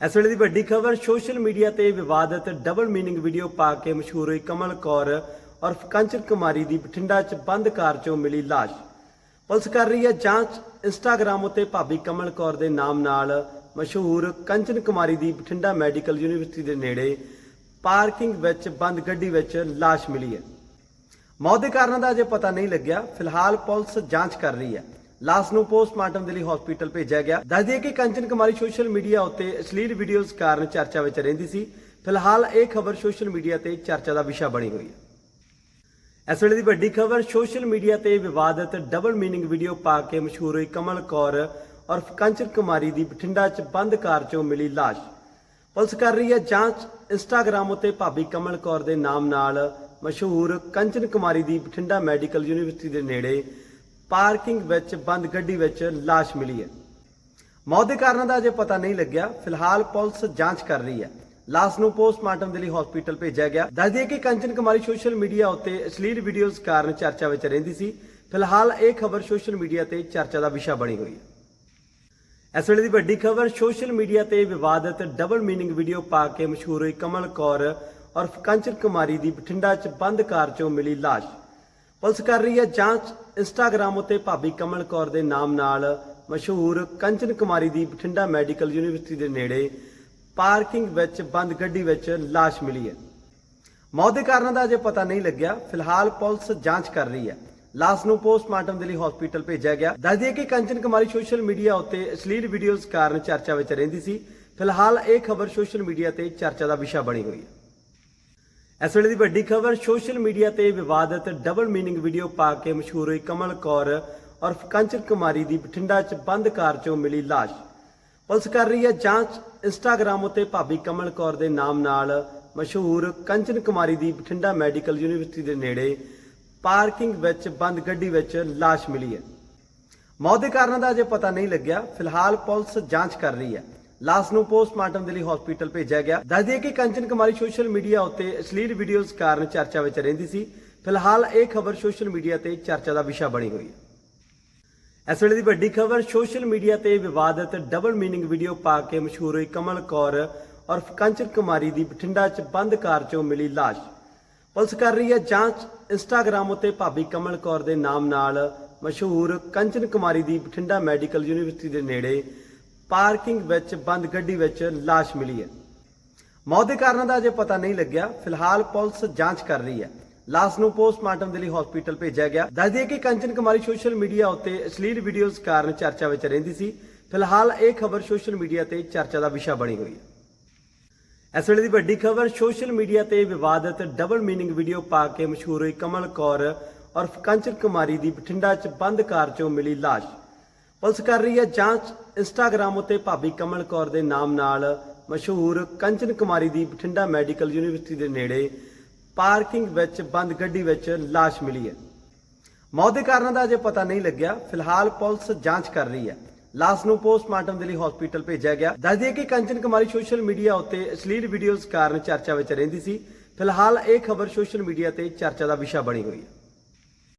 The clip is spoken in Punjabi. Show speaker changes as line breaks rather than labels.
ਇਸ ਵੇਲੇ ਦੀ ਵੱਡੀ ਖਬਰ, ਸੋਸ਼ਲ ਮੀਡੀਆ ਤੇ ਵਿਵਾਦਤ ਡਬਲ ਮੀਨਿੰਗ ਵੀਡੀਓ ਪਾ ਕੇ ਮਸ਼ਹੂਰ ਹੋਈ ਕਮਲ ਕੌਰ ਔਰ ਕੰਚਨ ਕੁਮਾਰੀ ਦੀ ਬਠਿੰਡਾ 'ਚ ਬੰਦ ਕਾਰ 'ਚੋਂ ਮਿਲੀ ਲਾਸ਼। ਪੁਲਿਸ ਕਰ ਰਹੀ ਹੈ ਜਾਂਚ। ਇੰਸਟਾਗ੍ਰam ਉੱਤੇ ਭਾਬੀ ਕਮਲ ਕੌਰ ਦੇ ਨਾਮ ਨਾਲ ਮਸ਼ਹੂਰ ਕੰਚਨ ਕੁਮਾਰੀ ਦੀ ਬਠਿੰਡਾ ਮੈਡੀਕਲ ਯੂਨੀਵਰਸਿਟੀ ਦੇ ਨੇੜੇ ਪਾਰਕਿੰਗ ਵਿੱਚ, ਬੰਦ ਗੱਡੀ ਵਿੱਚ ਲਾਸ਼ ਮਿਲੀ ਹੈ। ਮੌਤ ਦੇ ਕਾਰਨਾਂ ਦਾ ਅਜੇ ਪਤਾ ਨਹੀਂ ਲੱਗਿਆ। ਫਿਲਹਾਲ ਪੁਲਿਸ ਜਾਂਚ ਕਰ ਰਹੀ ਹੈ। ਲਾਸ਼ ਨੂੰ ਪੋਸਟਮਾਰਟਮ ਦੇ ਲਈ ਹਸਪੀਟਲ ਭੇਜਿਆ ਗਿਆ। ਦੱਸ ਦਈਏ ਕਿ ਕੰਚਨ ਕੁਮਾਰੀ ਸੋਸ਼ਲ ਮੀਡੀਆ ਉੱਤੇ ਅਸ਼ਲੀਲ ਵੀਡੀਓਜ਼ ਕਾਰਨ ਚਰਚਾ ਵਿੱਚ ਰਹਿੰਦੀ ਸੀ। ਫਿਲਹਾਲ ਇਹ ਖਬਰ ਸੋਸ਼ਲ ਮੀਡੀਆ ਤੇ ਚਰਚਾ ਦਾ ਵਿਸ਼ਾ ਬਣੀ ਹੋਈ ਹੈ। ਇਸ ਵੇਲੇ ਦੀ ਵੱਡੀ ਖਬਰ, ਸੋਸ਼ਲ ਮੀਡੀਆ ਤੇ ਵਿਵਾਦਤ ਡਬਲ ਮੀਨਿੰਗ ਵੀਡੀਓ ਪਾ ਕੇ ਮਸ਼ਹੂਰ ਹੋਈ ਕਮਲ ਕੌਰ ਔਰ ਕੰਚਨ ਕੁਮਾਰੀ ਦੀ ਬਠਿੰਡਾ 'ਚ ਬੰਦ ਕਾਰ 'ਚੋਂ ਮਿਲੀ ਲਾਸ਼। ਪੁਲਿਸ ਕਰ ਰਹੀ ਹੈ ਜਾਂਚ। ਇੰਸਟਾਗ੍ਰam ਉਤੇ ਭਾਬੀ ਕਮਲ ਕੌਰ ਦੇ ਨਾਮ ਨਾਲ ਮਸ਼ਹੂਰ ਕੰਚਨ ਕੁਮਾਰੀ ਦੀ ਬਠਿੰਡਾ ਮੈਡੀਕਲ ਯੂਨੀਵਰਸਿਟੀ ਦੇ ਨੇੜੇ ਪਾਰਕਿੰਗ ਵਿੱਚ, ਬੰਦ ਗੱਡੀ ਵਿੱਚ ਲਾਸ਼ ਮਿਲੀ ਹੈ। ਮੌਤ ਦੇ ਕਾਰਨਾਂ ਦਾ ਅਜੇ ਪਤਾ ਨਹੀਂ ਲੱਗਿਆ। ਫਿਲਹਾਲ ਪੁਲਿਸ ਜਾਂਚ ਕਰ ਰਹੀ ਹੈ। ਲਾਸ਼ ਨੂੰ ਪੋਸਟਮਾਰਟਮ ਦੇ ਲਈ ਹਸਪੀਟਲ ਭੇਜਿਆ ਗਿਆ। ਦੱਸ ਦਈਏ ਕਿ ਕੰਚਨ ਕੁਮਾਰੀ ਸੋਸ਼ਲ ਮੀਡੀਆ ਉੱਤੇ ਅਸ਼ਲੀਲ ਵੀਡੀਓਜ਼ ਕਾਰਨ ਚਰਚਾ ਵਿੱਚ ਰਹਿੰਦੀ ਸੀ। ਫਿਲਹਾਲ ਇਹ ਖਬਰ ਸੋਸ਼ਲ ਮੀਡੀਆ ਤੇ ਚਰਚਾ ਦਾ ਵਿਸ਼ਾ ਬਣੀ ਹੋਈ ਹੈ। ਇਸ ਵੇਲੇ ਦੀ ਵੱਡੀ ਖਬਰ, ਸੋਸ਼ਲ ਮੀਡੀਆ ਤੇ ਵਿਵਾਦਤ ਡਬਲ ਮੀਨਿੰਗ ਵੀਡੀਓ ਪਾ ਕੇ ਮਸ਼ਹੂਰ ਹੋਈ ਕਮਲ ਕੌਰ ਔਰ ਕੰਚਨ ਕੁਮਾਰੀ ਦੀ ਬਠਿੰਡਾ 'ਚ ਬੰਦ ਕਾਰ 'ਚੋਂ ਮਿਲੀ ਲਾਸ਼। ਪੁਲਿਸ ਕਰ ਰਹੀ ਹੈ ਜਾਂਚ। ਇੰਸਟਾਗ੍ਰam ਉਤੇ ਭਾਬੀ ਕਮਲ ਕੌਰ ਦੇ ਨਾਮ ਨਾਲ ਮਸ਼ਹੂਰ ਕੰਚਨ ਕੁਮਾਰੀ ਦੀ ਬਠਿੰਡਾ ਮੈਡੀਕਲ ਯੂਨੀਵਰਸਿਟੀ ਦੇ ਨੇੜੇ ਪਾਰਕਿੰਗ ਵਿੱਚ, ਬੰਦ ਗੱਡੀ ਵਿੱਚ ਲਾਸ਼ ਮਿਲੀ ਹੈ। ਮੌਤ ਦੇ ਕਾਰਨਾਂ ਦਾ ਅਜੇ ਪਤਾ ਨਹੀਂ ਲੱਗਿਆ। ਫਿਲਹਾਲ ਪੁਲਿਸ ਜਾਂਚ ਕਰ ਰਹੀ ਹੈ। ਲਾਸ਼ ਨੂੰ ਪੋਸਟਮਾਰਟਮ ਦੇ ਲਈ ਹਸਪੀਟਲ ਭੇਜਿਆ ਗਿਆ। ਦੱਸ ਦਈਏ ਕਿ ਕੰਚਨ ਕੁਮਾਰੀ ਸੋਸ਼ਲ ਮੀਡੀਆ ਉੱਤੇ ਅਸ਼ਲੀਲ ਵੀਡੀਓਜ਼ ਕਾਰਨ ਚਰਚਾ ਵਿੱਚ ਰਹਿੰਦੀ ਸੀ। ਫਿਲਹਾਲ ਇਹ ਖਬਰ ਸੋਸ਼ਲ ਮੀਡੀਆ ਤੇ ਚਰਚਾ ਦਾ ਵਿਸ਼ਾ ਬਣੀ ਹੋਈ ਹੈ। ਇਸ ਵੇਲੇ ਦੀ ਵੱਡੀ ਖਬਰ, ਸੋਸ਼ਲ ਮੀਡੀਆ ਤੇ ਵਿਵਾਦਤ ਡਬਲ ਮੀਨਿੰਗ ਵੀਡੀਓ ਪਾ ਕੇ ਮਸ਼ਹੂਰ ਹੋਈ ਕਮਲ ਕੌਰ ਔਰ ਕੰਚਨ ਕੁਮਾਰੀ ਦੀ ਬਠਿੰਡਾ 'ਚ ਬੰਦ ਕਾਰ 'ਚੋਂ ਮਿਲੀ ਲਾਸ਼। ਪੁਲਿਸ ਕਰ ਰਹੀ ਹੈ ਜਾਂਚ। ਇੰਸਟਾਗ੍ਰam ਉੱਤੇ ਭਾਬੀ ਕਮਲ ਕੌਰ ਦੇ ਨਾਮ ਨਾਲ ਮਸ਼ਹੂਰ ਕੰਚਨ ਕੁਮਾਰੀ ਦੀ ਬਠਿੰਡਾ ਮੈਡੀਕਲ ਯੂਨੀਵਰਸਿਟੀ ਦੇ ਨੇੜੇ ਪਾਰਕਿੰਗ ਵਿੱਚ ਬੰਦ ਗੱਡੀ ਵਿੱਚ ਲਾਸ਼ ਮਿਲੀ ਹੈ। ਮੌਤ ਦੇ ਕਾਰਨਾਂ ਦਾ ਅਜੇ ਪਤਾ ਨਹੀਂ ਲੱਗਿਆ। ਫਿਲਹਾਲ ਪੁਲਿਸ ਜਾਂਚ ਕਰ ਰਹੀ ਹੈ। ਲਾਸ਼ ਨੂੰ ਪੋਸਟਮਾਰਟਮ ਦੇ ਲਈ ਹਸਪੀਟਲ ਭੇਜਿਆ ਗਿਆ। ਦੱਸ ਦਈਏ ਕਿ ਕੰਚਨ ਕੁਮਾਰੀ ਸੋਸ਼ਲ ਮੀਡੀਆ ਉੱਤੇ ਅਸ਼ਲੀਲ ਵੀਡੀਓਜ਼ ਕਾਰਨ ਚਰਚਾ ਵਿੱਚ ਰਹਿੰਦੀ ਸੀ। ਫਿਲਹਾਲ ਇਹ ਖਬਰ ਸੋਸ਼ਲ ਮੀਡੀਆ ਤੇ ਚਰਚਾ ਦਾ ਵਿਸ਼ਾ ਬਣੀ ਹੋਈ ਹੈ। ਇਸ ਵੇਲੇ ਦੀ ਵੱਡੀ ਖਬਰ, ਸੋਸ਼ਲ ਮੀਡੀਆ ਤੇ ਵਿਵਾਦਤ ਡਬਲ ਮੀਨਿੰਗ ਵੀਡੀਓ ਪਾ ਕੇ ਮਸ਼ਹੂਰ ਹੋਈ ਕਮਲ ਕੌਰ ਔਰ ਕੰਚਨ ਕੁਮਾਰੀ ਦੀ ਬਠਿੰਡਾ 'ਚ ਬੰਦ ਕਾਰ 'ਚੋਂ ਮਿਲੀ ਲਾਸ਼। ਪੁਲਿਸ ਕਰ ਰਹੀ ਹੈ ਜਾਂਚ। ਇੰਸਟਾਗ੍ਰam ਉੱਤੇ ਭਾਬੀ ਕਮਲ ਕੌਰ ਦੇ ਨਾਮ ਨਾਲ ਮਸ਼ਹੂਰ ਕੰਚਨ ਕੁਮਾਰੀ ਦੀ ਬਠਿੰਡਾ ਮੈਡੀਕਲ ਯੂਨੀਵਰਸਿਟੀ ਦੇ ਨੇੜੇ ਪਾਰਕਿੰਗ ਵਿੱਚ, ਬੰਦ ਗੱਡੀ ਵਿੱਚ ਲਾਸ਼ ਮਿਲੀ ਹੈ। ਮੌਤ ਦੇ ਕਾਰਨਾਂ ਦਾ ਅਜੇ ਪਤਾ ਨਹੀਂ ਲੱਗਿਆ। ਫਿਲਹਾਲ ਪੁਲਿਸ ਜਾਂਚ ਕਰ ਰਹੀ ਹੈ। ਲਾਸ਼ ਨੂੰ ਪੋਸਟਮਾਰਟਮ ਦੇ ਲਈ ਹਸਪੀਟਲ ਭੇਜਿਆ ਗਿਆ। ਦੱਸ ਦਈਏ ਕਿ ਕੰਚਨ ਕੁਮਾਰੀ ਸੋਸ਼ਲ ਮੀਡੀਆ ਉੱਤੇ ਅਸ਼ਲੀਲ ਵੀਡੀਓਜ਼ ਕਾਰਨ ਚਰਚਾ ਵਿੱਚ ਰਹਿੰਦੀ ਸੀ। ਫਿਲਹਾਲ ਇਹ ਖਬਰ ਸੋਸ਼ਲ ਮੀਡੀਆ ਤੇ ਚਰਚਾ ਦਾ ਵਿਸ਼ਾ ਬਣੀ ਹੋਈ ਹੈ। ਇਸ ਵੇਲੇ ਦੀ ਵੱਡੀ ਖਬਰ, ਸੋਸ਼ਲ ਮੀਡੀਆ ਤੇ ਵਿਵਾਦਤ ਡਬਲ ਮੀਨਿੰਗ ਵੀਡੀਓ ਪਾ ਕੇ ਮਸ਼ਹੂਰ ਹੋਈ ਕਮਲ ਕੌਰ ਔਰ ਕੰਚਨ ਕੁਮਾਰੀ ਦੀ ਬਠਿੰਡਾ 'ਚ ਬੰਦ ਕਾਰ 'ਚੋਂ ਮਿਲੀ ਲਾਸ਼। ਪੁਲਿਸ ਕਰ ਰਹੀ ਹੈ ਜਾਂਚ। ਇੰਸਟਾਗ੍ਰam ਉਤੇ ਭਾਬੀ ਕਮਲ ਕੌਰ ਦੇ ਨਾਮ ਨਾਲ ਮਸ਼ਹੂਰ ਕੰਚਨ ਕੁਮਾਰੀ ਦੀ ਬਠਿੰਡਾ ਮੈਡੀਕਲ ਯੂਨੀਵਰਸਿਟੀ ਦੇ ਨੇੜੇ ਪਾਰਕਿੰਗ ਵਿੱਚ, ਬੰਦ ਗੱਡੀ ਵਿੱਚ ਲਾਸ਼ ਮਿਲੀ ਹੈ। ਮੌਤ ਦੇ ਕਾਰਨਾਂ ਦਾ ਅਜੇ ਪਤਾ ਨਹੀਂ ਲੱਗਿਆ। ਫਿਲਹਾਲ ਪੁਲਿਸ ਜਾਂਚ ਕਰ ਰਹੀ ਹੈ। ਲਾਸ਼ ਨੂੰ ਪੋਸਟਮਾਰਟਮ ਦੇ ਲਈ ਹਸਪੀਟਲ ਭੇਜਿਆ ਗਿਆ। ਦੱਸ ਦਈਏ ਕਿ ਕੰਚਨ ਕੁਮਾਰੀ ਸੋਸ਼ਲ ਮੀਡੀਆ ਉੱਤੇ ਅਸ਼ਲੀਲ ਵੀਡੀਓਜ਼ ਕਾਰਨ ਚਰਚਾ ਵਿੱਚ ਰਹਿੰਦੀ ਸੀ। ਫਿਲਹਾਲ ਇਹ ਖਬਰ ਸੋਸ਼ਲ ਮੀਡੀਆ ਤੇ ਚਰਚਾ ਦਾ ਵਿਸ਼ਾ ਬਣੀ ਹੋਈ ਹੈ।